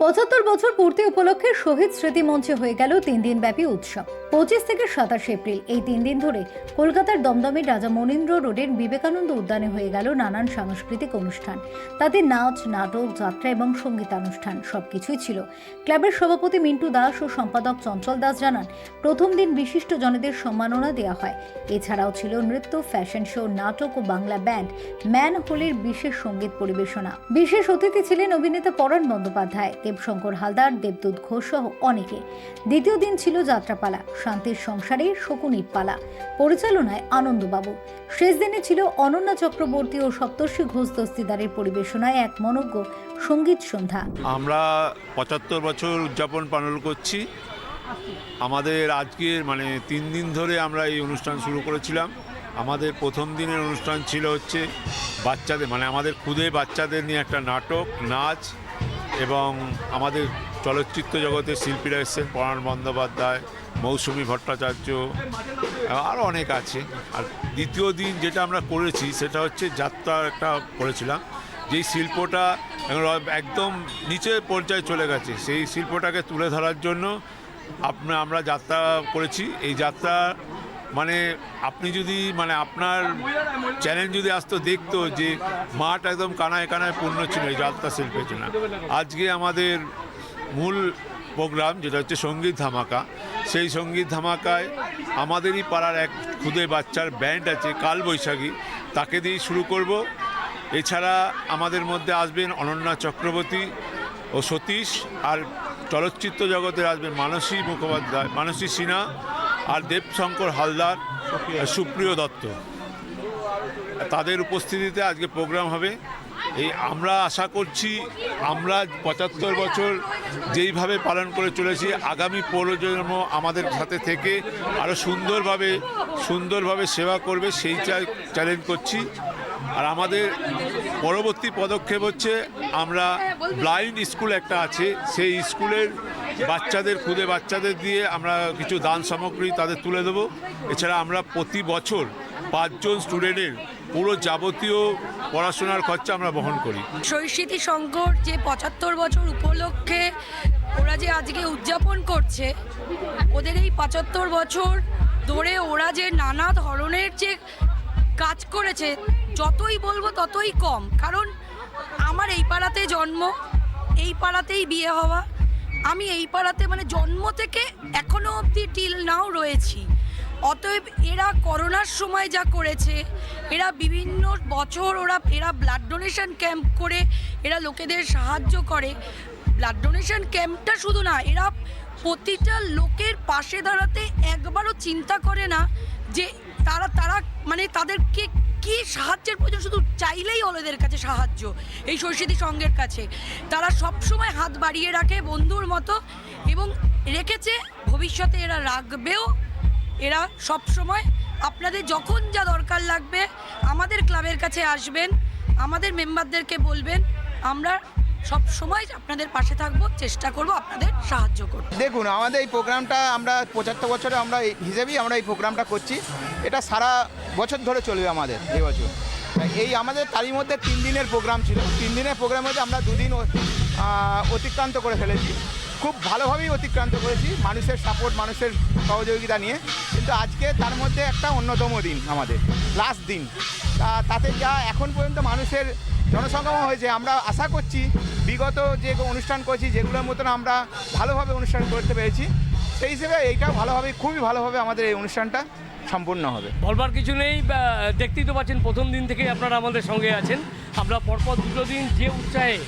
পঁচাত্তর বছর পূর্তি উপলক্ষে শহীদ স্মৃতি মঞ্চে হয়ে গেল তিন দিনব্যাপী উৎসব। পঁচিশ থেকে সাতাশ এপ্রিল, এই তিন দিন ধরে কলকাতার দমদমে রাজা মনীন্দ্র রোডের বিবেকানন্দ উদ্যানে হয়ে গেল নানান সাংস্কৃতিক অনুষ্ঠান। তাতে নাচ, নাটক, যাত্রা এবং সঙ্গীতানুষ্ঠান সবকিছুই ছিল। ক্লাবের সভাপতি মিন্টু দাস ও সম্পাদক চঞ্চল দাস জানান, প্রথম দিন বিশিষ্ট জনেদের সম্মাননা দেওয়া হয়। এছাড়াও ছিল নৃত্য, ফ্যাশন শো, নাটক ও বাংলা ব্যান্ড, ম্যান হোলের বিশেষ সংগীত পরিবেশনা। বিশেষ অতিথি ছিলেন অভিনেতা পরাণ বন্দ্যোপাধ্যায়, দেবশঙ্কর হালদার, দেবদূত ঘোষ সহ অনেকে। দ্বিতীয় দিন ছিল যাত্রাপালা। শান্তির সংসারে শকুনির পালা। পরিচালনায় আনন্দবাবু। শেষ দিনে ছিল অনন্যা চক্রবর্তী ও সপ্তর্ষি ঘোষ দস্তিদারের পরিবেশনায় এক মনজ্ঞ সংগীত সন্ধ্যা। আমরা পঁচাত্তর বছর উদযাপন পালন করছি। আমাদের আজকের মানে তিন দিন ধরে আমরা এই অনুষ্ঠান শুরু করেছিলাম। আমাদের প্রথম দিনের অনুষ্ঠান ছিল হচ্ছে বাচ্চাদের মানে আমাদের খুদে বাচ্চাদের নিয়ে একটা নাটক, নাচ এবং আমাদের চলচ্চিত্র জগতের শিল্পীরা এসেছেন। পরাণ বন্দ্যোপাধ্যায়, মৌসুমী ভট্টাচার্য আরও অনেক আছে। আর দ্বিতীয় দিন যেটা আমরা করেছি, সেটা হচ্ছে যাত্রা একটা করেছিলাম। যেই শিল্পটা একদম নিচে পর্যায়ে চলে গেছে, সেই শিল্পটাকে তুলে ধরার জন্য আপনা আমরা যাত্রা করেছি। এই যাত্রা মানে আপনি যদি মানে আপনার চ্যালেঞ্জ যদি আসতো, দেখতো যে মাঠ একদম কানায় কানায় পূর্ণ ছিল এই যাত্রা শিল্পের জন্য। আজকে আমাদের মূল প্রোগ্রাম যেটা হচ্ছে সংগীত ধামাকা, সেই সংগীত ধামাকায় আমাদেরই পাড়ার এক খুদে বাচ্চার ব্যান্ড আছে কাল বৈশাখী তাকে দিয়েই শুরু করব। এছাড়া আমাদের মধ্যে আসবেন অনন্যা চক্রবর্তী ও সতীশ, আর চলচ্চিত্র জগতে আসবেন মানসী মুখোপাধ্যায়, মানসী সিনহা, আর দেবশঙ্কর হালদার সুপ্রিয় দত্ত। তাদের উপস্থিতিতে আজকে প্রোগ্রাম হবে। এই আমরা আশা করছি, আমরা পঁচাত্তর বছর যেইভাবে পালন করে চলেছি, আগামী প্রজন্ম আমাদের সাথে থেকে আরও সুন্দরভাবে সুন্দরভাবে সেবা করবে, সেই চ্যালেঞ্জ করছি। আর আমাদের পরবর্তী পদক্ষেপ হচ্ছে, আমরা ব্লাইন্ড স্কুল একটা আছে, সেই স্কুলের বাচ্চাদের, খুদে বাচ্চাদের দিয়ে আমরা কিছু দান সামগ্রী তাদের তুলে দেবো। এছাড়া আমরা প্রতি বছর পাঁচজন স্টুডেন্টের পুরো যাবতীয় পড়াশোনার খরচা আমরা বহন করি। শৈশিতি শঙ্কর যে পঁচাত্তর বছর উপলক্ষে ওরা যে আজকে উদযাপন করছে, ওদের এই পঁচাত্তর বছর ধরে ওরা যে নানা ধরনের যে কাজ করেছে, যতই বলব ততই কম। কারণ আমার এই পাড়াতে জন্ম, এই পাড়াতেই বিয়ে হওয়া, আমি এই পাড়াতে মানে জন্ম থেকে এখনও অবধি টিল নাও রয়েছি। অতএব এরা করোনার সময় যা করেছে, এরা বিভিন্ন বছর ওরা, এরা ব্লাড ডোনেশন ক্যাম্প করে, এরা লোকেদের সাহায্য করে। ব্লাড ডোনেশন ক্যাম্পটা শুধু না, এরা প্রতিটা লোকের পাশে দাঁড়াতে একবারও চিন্তা করে না যে তারা তারা মানে তাদেরকে কি সাহায্যের প্রয়োজন? শুধু চাইলেই এদের কাছে সাহায্য, এই সরস্বতী সঙ্গের কাছে। তারা সব সময় হাত বাড়িয়ে রাখে বন্ধুর মতো এবং রেখেছে, ভবিষ্যতে এরা রাখবেও। এরা সব সময় আপনাদের যখন যা দরকার লাগবে আমাদের ক্লাবের কাছে আসবেন, আমাদের মেম্বারদেরকে বলবেন, আমরা সব সময় আপনাদের পাশে থাকব, চেষ্টা করব আপনাদের সাহায্য করব দেখুন, আমাদের এই প্রোগ্রামটা আমরা পঁচাত্তর বছরে আমরা এই হিসেবেই আমরা এই প্রোগ্রামটা করছি। এটা সারা বছর ধরে চলবে আমাদের এই বছর। এই আমাদের তারই মধ্যে তিন দিনের প্রোগ্রাম ছিল। তিন দিনের প্রোগ্রামের মধ্যে আমরা দুদিন অতিক্রান্ত করে ফেলেছি। খুব ভালোভাবেই অতিক্রান্ত করেছি, মানুষের সাপোর্ট মানুষের সহযোগিতা নিয়ে। কিন্তু আজকে তার মধ্যে একটা অন্যতম দিন আমাদের লাস্ট দিন। তাতে যা এখন পর্যন্ত মানুষের জনসংখ্যাও হয়েছে, আমরা আশা করছি বিগত যে অনুষ্ঠান করেছি, যেগুলোর মতন আমরা ভালোভাবে অনুষ্ঠান করতে পেরেছি, সেই হিসেবে এইটাও ভালোভাবে, খুবই ভালোভাবে আমাদের এই অনুষ্ঠানটা সম্পূর্ণ হবে। বলবার কিছু নেই দেখতেই তো পাচ্ছেন প্রথম দিন থেকেই আপনারা আমাদের সঙ্গে আছেন। আমরা পরপর দুটো দিন যে উৎসাহে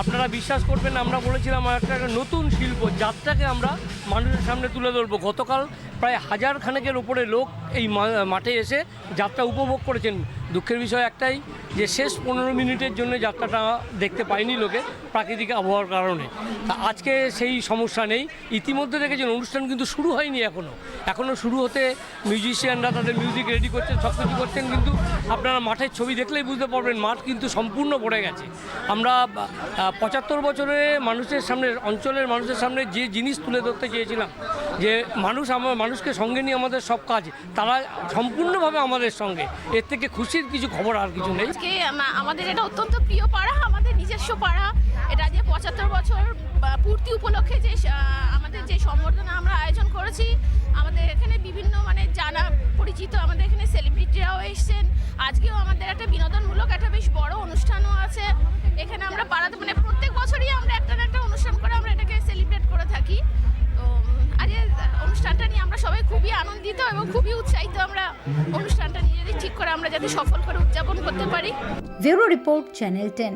আপনারা বিশ্বাস করবেন আমরা বলেছিলাম একটা নতুন শিল্প, যাত্রাকে আমরা মানুষের সামনে তুলে ধরবো। গতকাল প্রায় হাজার খানেকের উপরে লোক এই মাঠে এসে যাত্রা উপভোগ করেছেন। দুঃখের বিষয় একটাই যে শেষ পনেরো মিনিটের জন্য যাত্রাটা দেখতে পায়নি লোকে প্রাকৃতিক আবহাওয়ার কারণে। তা আজকে সেই সমস্যা নেই। ইতিমধ্যে দেখেছেন অনুষ্ঠান কিন্তু শুরু হয়নি এখনও এখনও শুরু হতে মিউজিশিয়ানরা তাদের মিউজিক রেডি করছেন, সব কিছু করছেন, কিন্তু আপনারা মাঠের ছবি দেখলেই বুঝতে পারবেন মাঠ কিন্তু সম্পূর্ণ ভরে গেছে। আমরা পঁচাত্তর বছরে মানুষের সামনে, অঞ্চলের মানুষের সামনে যে জিনিস তুলে ধরতে চেয়েছিলাম, যে মানুষ আমার মানুষকে সঙ্গে নিয়ে আমাদের সব কাজ, তারা সম্পূর্ণভাবে আমাদের সঙ্গে। এর থেকে খুশির কিছু খবর আর কিছু নেই? আজকে আমাদের এটা অত্যন্ত প্রিয় পাড়া, আমাদের নিজস্ব পাড়া। এটা যে পঁচাত্তর বছর পূর্তি উপলক্ষে যে আমাদের যে সম্বর্ধনা আমরা আয়োজন করেছি, আমাদের এখানে বিভিন্ন মানে জানা পরিচিত, আমাদের এখানে সেলিব্রিটিরাও এসেছেন। আজকেও আমাদের একটা বিনোদনমূলক, একটা বেশ বড় অনুষ্ঠানও আছে। এখানে আমরা পাড়াতে মানে প্রত্যেক বছরই আমরা একটা না একটা অনুষ্ঠান করে আমরা এটাকে সেলিব্রেট করে থাকি। তো আজকে অনুষ্ঠানটা নিয়ে আমরা সবাই খুবই আনন্দিত এবং খুবই উৎসাহিত আমরা অনুষ্ঠানটা নিয়ে করে আমরা যাতে সফল করে উদযাপন করতে পারি। Bureau report channel ten.